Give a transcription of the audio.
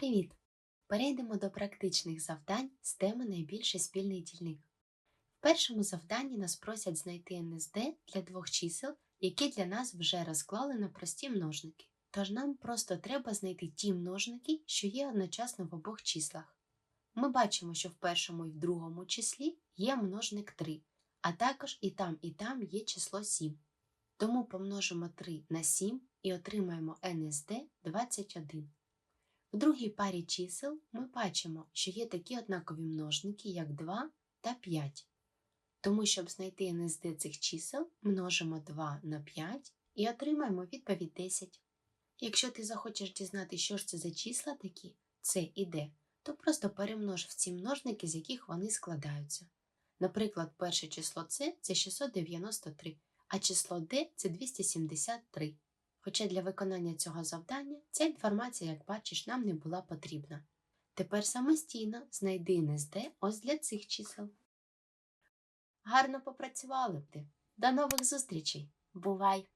Привіт! Перейдемо до практичних завдань з теми найбільший спільний дільник. В першому завданні нас просять знайти НСД для двох чисел, які для нас вже розклали на прості множники. Тож нам просто треба знайти ті множники, що є одночасно в обох числах. Ми бачимо, що в першому і в другому числі є множник 3, а також і там, і там є число 7. Тому помножимо 3 на 7 і отримаємо НСД 21. В другій парі чисел ми бачимо, що є такі однакові множники, як 2 та 5. Тому, щоб знайти НСД цих чисел, множимо 2 на 5 і отримаємо відповідь 10. Якщо ти захочеш дізнати, що ж це за числа такі, С і Д, то просто перемнож в ці множники, з яких вони складаються. Наприклад, перше число С це 693, а число Д це 273. Хоча для виконання цього завдання ця інформація, як бачиш, нам не була потрібна. Тепер самостійно знайди НСД ось для цих чисел. Гарно попрацювали б ти. До нових зустрічей. Бувай!